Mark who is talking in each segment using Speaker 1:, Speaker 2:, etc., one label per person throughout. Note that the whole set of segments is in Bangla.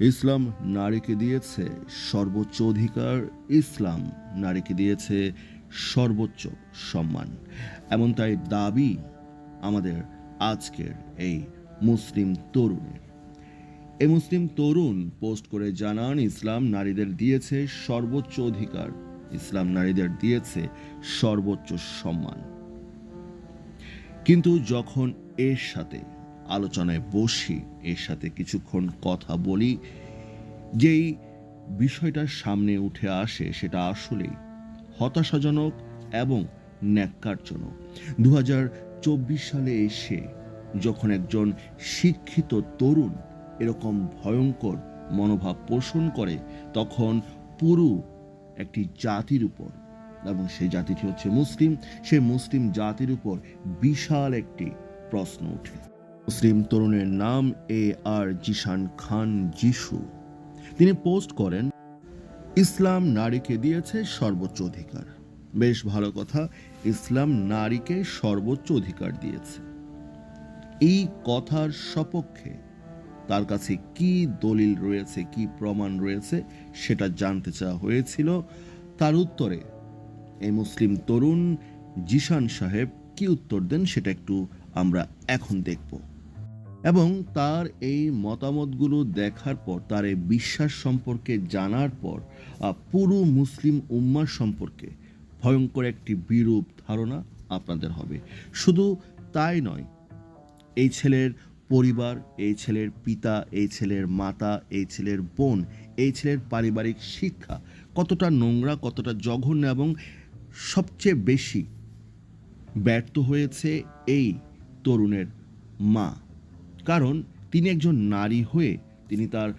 Speaker 1: ইসলাম নারীকে দিয়েছে সর্বোচ্চ অধিকার, ইসলাম নারীকে দিয়েছে সর্বোচ্চ সম্মান। এমন তাই দাবি আমাদের আজকের এই মুসলিম তরুণের। এ মুসলিম তরুণ পোস্ট করে জানান, ইসলাম নারীদের দিয়েছে সর্বোচ্চ অধিকার, ইসলাম নারীদের দিয়েছে সর্বোচ্চ সম্মান। কিন্তু যখন এর সাথে আলোচনায় বসি, এর সাথে কিছুক্ষণ কথা বলি। যেই বিষয়টা সামনে উঠে আসে সেটা আসলেই হতাশাজনক এবং ন্যাক্কারজনক। দু চব্বিশ সালে এসে যখন একজন শিক্ষিত তরুণ এরকম ভয়ঙ্কর মনোভাব পোষণ করে, তখন পুরো একটি জাতির উপর এবং সেই জাতিটি হচ্ছে মুসলিম, সেই মুসলিম জাতির উপর বিশাল একটি প্রশ্ন ওঠে। মুসলিম তরুণের নাম এ আর জিশান খান যিশু। তিনি পোস্ট করেন, ইসলাম নারীকে দিয়েছে সর্বোচ্চ অধিকার। বেশ ভালো কথা, ইসলাম নারীকে সর্বোচ্চ অধিকার দিয়েছে। এই কথার সপক্ষে তার কাছে কি দলিল রয়েছে, কি প্রমাণ রয়েছে, সেটা জানতে চাওয়া হয়েছিল। তার উত্তরে, এই মুসলিম তরুণ জিশান সাহেব কি উত্তর দেন সেটা একটু আমরা এখন দেখব। এবং তার এই মতামতগুলো দেখার পর, তার এই বিশ্বাস সম্পর্কে জানার পর পুরো মুসলিম উম্মার সম্পর্কে ভয়ঙ্কর একটি বিরূপ ধারণা আপনাদের হবে। শুধু তাই নয়, এই ছেলের পরিবার, এই ছেলের পিতা, এই ছেলের মাতা, এই ছেলের বোন, এই ছেলের পারিবারিক শিক্ষা কতটা নোংরা, কতটা জঘন্য এবং সবচেয়ে বেশি ব্যর্থ হয়েছে এই তরুণের মা। কারণ তিনি একজন নারী হয়ে তিনি তার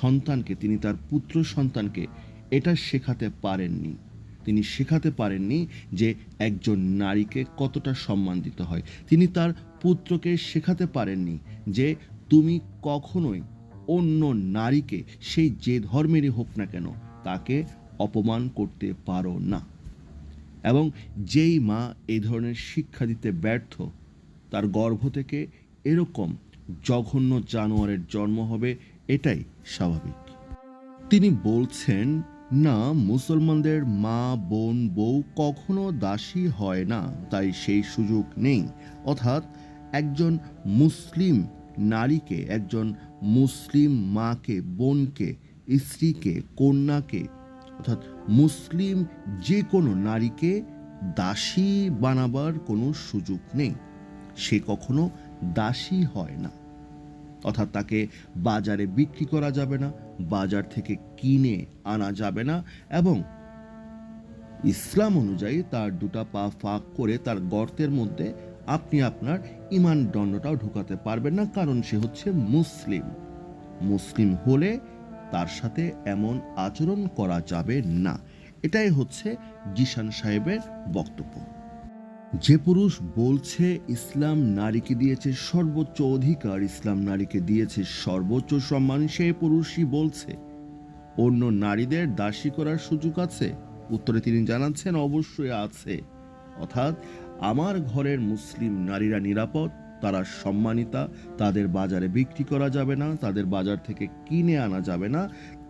Speaker 1: সন্তানকে, তিনি তার পুত্র সন্তানকে এটা শেখাতে পারেননি। তিনি শেখাতে পারেননি যে একজন নারীকে কতটা সম্মান দিতে হয়। তিনি তার পুত্রকে শেখাতে পারেননি যে তুমি কখনোই অন্য নারীকে সেই যে ধর্মেরই হোক না কেন তাকে অপমান করতে পারো না। এবং যেই মা এই ধরনের শিক্ষা দিতে ব্যর্থ, তার গর্ভ থেকে এরকম জঘন্য জানোয়ারের জন্ম হবে, এটাই স্বাভাবিক। তিনি বলছেন, না, মুসলমানদের মা, বোন, বউ কখনো দাসী হয় না, তাই সেই সুযোগ নেই। অর্থাৎ একজন মুসলিম নারীকে, একজন মুসলিম মাকে, বোনকে, স্ত্রীকে, কন্যাকে, অর্থাৎ মুসলিম যে কোনো নারীকে দাসী বানাবার কোনো সুযোগ নেই। সে কখনো দাসী হয় না। অর্থাৎ তাকে বাজারে বিক্রি করা যাবে না, বাজার থেকে কিনে আনা যাবে না এবং ইসলাম অনুযায়ী তার দুটা পা ফাঁক করে তার গর্তের মধ্যে আপনি আপনার ইমান দণ্ডটাও ঢুকাতে পারবেন না, কারণ সে হচ্ছে মুসলিম। মুসলিম হলে তার সাথে এমন আচরণ করা যাবে না। এটাই হচ্ছে জিশান সাহেবের বক্তব্য। যে পুরুষ বলছে ইসলাম নারীকে দিয়েছে সর্বোচ্চ অধিকার, ইসলাম নারীকে দিয়েছে সর্বোচ্চ সম্মান, সেই পুরুষই বলছে। অন্য নারীদের দাসী করার সুযোগ আছে? উত্তরে তিনি জানাচ্ছেন, অবশ্যই আছে। অর্থাৎ আমার ঘরের মুসলিম নারীরা নিরাপদ, তারা সম্মানিতা, তাদের বাজারে বিক্রি করা যাবে না, তাদের বাজার থেকে কিনে আনা যাবে না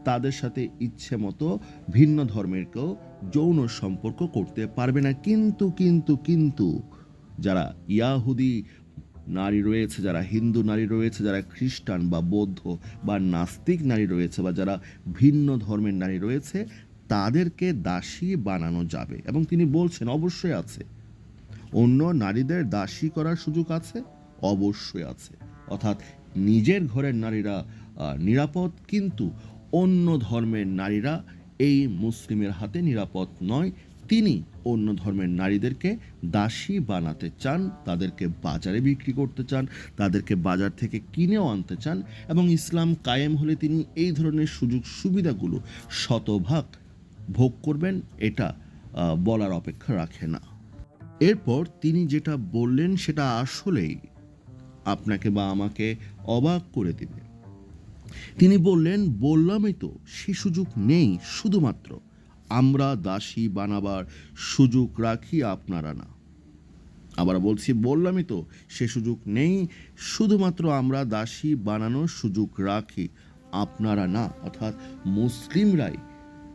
Speaker 1: তাদের সাথে ইচ্ছে মতো ভিন্ন ধর্মের কেউ যৌন সম্পর্ক করতে পারবে না। কিন্তু কিন্তু কিন্তু যারা ইয়াহুদি নারী রয়েছে, যারা হিন্দু নারী রয়েছে, যারা খ্রিস্টান বা বৌদ্ধ বা নাস্তিক নারী রয়েছে বা যারা ভিন্ন ধর্মের নারী রয়েছে, তাদেরকে দাসী বানানো যাবে। এবং তিনি বলছেন, অবশ্যই আছে। অন্য নারীদের দাসী করার সুযোগ আছে? অবশ্যই আছে। অর্থাৎ নিজের ঘরের নারীরা নিরাপদ, কিন্তু অন্য ধর্মের নারীরা এই মুসলিমের হাতে নিরাপদ নয়। তিনি অন্য ধর্মের নারীদেরকে দাসী বানাতে চান, তাদেরকে বাজারে বিক্রি করতে চান, তাদেরকে বাজার থেকে কিনেও আনতে চান এবং ইসলাম কায়েম হলে তিনি এই ধরনের সুযোগ সুবিধাগুলো শতভাগ ভোগ করবেন, এটা বলার অপেক্ষা রাখে না। এরপর তিনি যেটা বললেন সেটা আসলেই আপনাকে বা আমাকে অবাক করে দিবে। তিনি বললেন, বললামই তো, সে সুযোগ নেই শুধুমাত্র। আমরা দাসী বানাবার সুযোগ রাখি আপনারা না। আবার বলছি, বললামই তো, সে সুযোগ নেই শুধুমাত্র আমরা দাসী বানানোর সুযোগ রাখি আপনারা না। অর্থাৎ মুসলিমরাই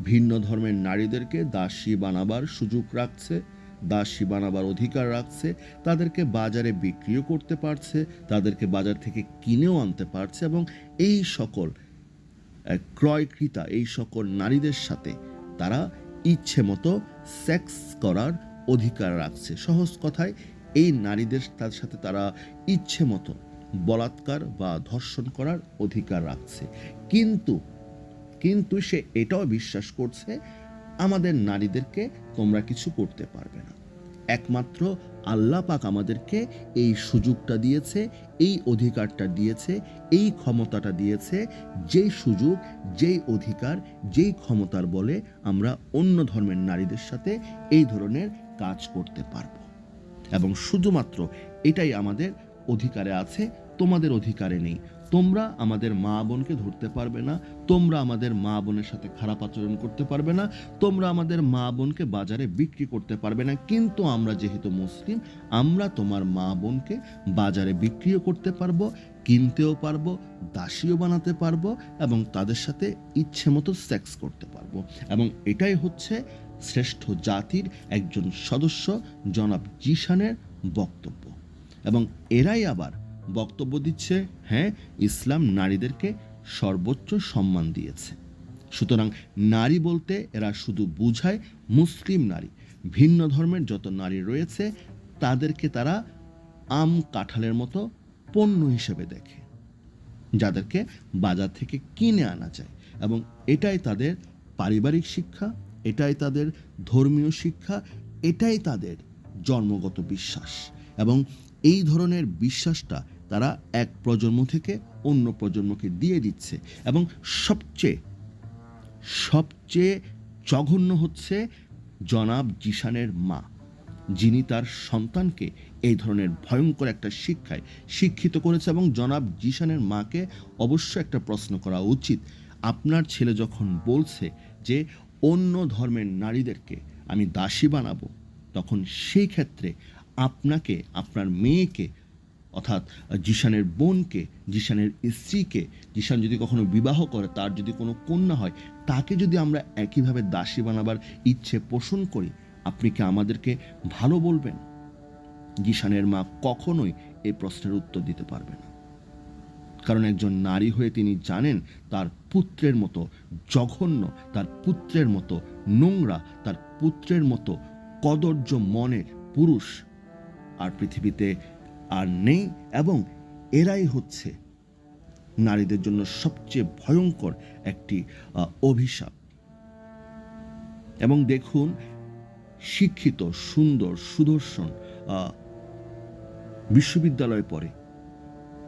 Speaker 1: ভিন্ন ধর্মের নারীদেরকে দাসী বানাবার সুযোগ রাখছে। দাসী বানাবার অধিকার রাখছে, তাদেরকে বাজারে বিক্রিও করতে পারছে, তাদেরকে বাজার থেকে কিনেও আনতে পারছে এবং এই সকল ক্রয়কৃতা, এই সকল নারীদের সাথে তারা ইচ্ছে মতো সেক্স করার অধিকার রাখছে। সহজ কথায়, এই নারীদের তার সাথে তারা ইচ্ছে মতো বলাৎকার বা ধর্ষণ করার অধিকার রাখছে। কিন্তু কিন্তু সে এটাও বিশ্বাস করছে আমাদের নারীদেরকে তোমরা কিছু করতে পারবে না। একমাত্র আল্লাহ পাক আমাদেরকে এই সুযোগটা দিয়েছে, এই অধিকারটা দিয়েছে, এই ক্ষমতাটা দিয়েছে, যেই সুযোগ, যেই অধিকার, যেই ক্ষমতার বলে আমরা অন্য ধর্মের নারীদের সাথে এই ধরনের কাজ করতে পারব। এবং শুধুমাত্র এটাই আমাদের অধিকারে আছে, তোমাদের অধিকারে নেই। তোমরা আমাদের মা বোনকে ধরতে পারবে না, তোমরা আমাদের মা বোনের সাথে খারাপ আচরণ করতে পারবে না, তোমরা আমাদের মা বোনকে বাজারে বিক্রি করতে পারবে না। কিন্তু আমরা যেহেতু মুসলিম, আমরা তোমার মা বোনকে বাজারে বিক্রিও করতে পারব, কিনতেও পারব, দাসীও বানাতে পারব এবং তাদের সাথে ইচ্ছে মতো সেক্স করতে পারব। এবং এটাই হচ্ছে শ্রেষ্ঠ জাতির একজন সদস্য জনাব জিশানের বক্তব্য। এবং এরাই আবার বক্তব্য দিচ্ছে হ্যাঁ ইসলাম নারীদেরকে সর্বোচ্চ সম্মান দিয়েছে। সুতরাং নারী বলতে এরা শুধু বুঝায় মুসলিম নারী। ভিন্ন ধর্মের যত নারী রয়েছে, তাদেরকে তারা আম কাঁঠালের মতো পণ্য হিসেবে দেখে, যাদেরকে বাজার থেকে কিনে আনা যায়। এবং এটাই তাদের পারিবারিক শিক্ষা, এটাই তাদের ধর্মীয় শিক্ষা, এটাই তাদের জন্মগত বিশ্বাস। এবং এই ধরনের বিশ্বাসটা তারা এক প্রজন্ম থেকে অন্য প্রজন্মকে দিয়ে দিচ্ছে এবং সবচেয়ে সবচেয়ে জঘন্য হচ্ছে জনাব জিশানের মা, যিনি তার সন্তানকে এই ধরনের ভয়ঙ্কর একটা শিক্ষায় শিক্ষিত করেছে এবং জনাব জিশানের মাকে অবশ্য একটা প্রশ্ন করা উচিত। আপনার ছেলে যখন বলছে যে অন্য ধর্মের নারীদেরকে আমি দাসী বানাবো, তখন সেই ক্ষেত্রে আপনাকে, আপনার মেয়েকে, অর্থাৎ জিশানের বোনকে, জিশানের স্ত্রীকে, জিশান যদি কখনো বিবাহ করে, তার যদি কোনো কন্যা হয়, তাকে যদি আমরা একইভাবে দাসী বানাবার ইচ্ছে পোষণ করি, আপনি কি আমাদেরকে ভালো বলবেন? জিশানের মা কখনোই এই প্রশ্নের উত্তর দিতে পারবে না। কারণ একজন নারী হয়ে তিনি জানেন, তার পুত্রের মতো জঘন্য, তার পুত্রের মতো নোংরা, তার পুত্রের মতো কদর্য মনের পুরুষ আর পৃথিবীতে আর নেই এবং এরাই হচ্ছে নারীদের জন্য সবচেয়ে ভয়ঙ্কর একটি অভিশাপ। এবং দেখুন, শিক্ষিত, সুন্দর, সুদর্শন বিশ্ববিদ্যালয়ে পড়ে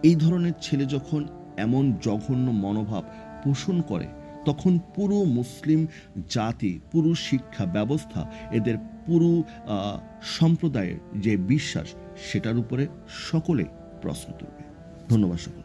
Speaker 1: এই ধরনের ছেলে যখন এমন জঘন্য মনোভাব পোষণ করে তখন পুরো মুসলিম জাতি, পুরো শিক্ষা ব্যবস্থা, এদের পুরো সম্প্রদায়ের যে বিশ্বাস, সেটার উপরে সকলে প্রশ্ন তুলবে। ধন্যবাদ সকল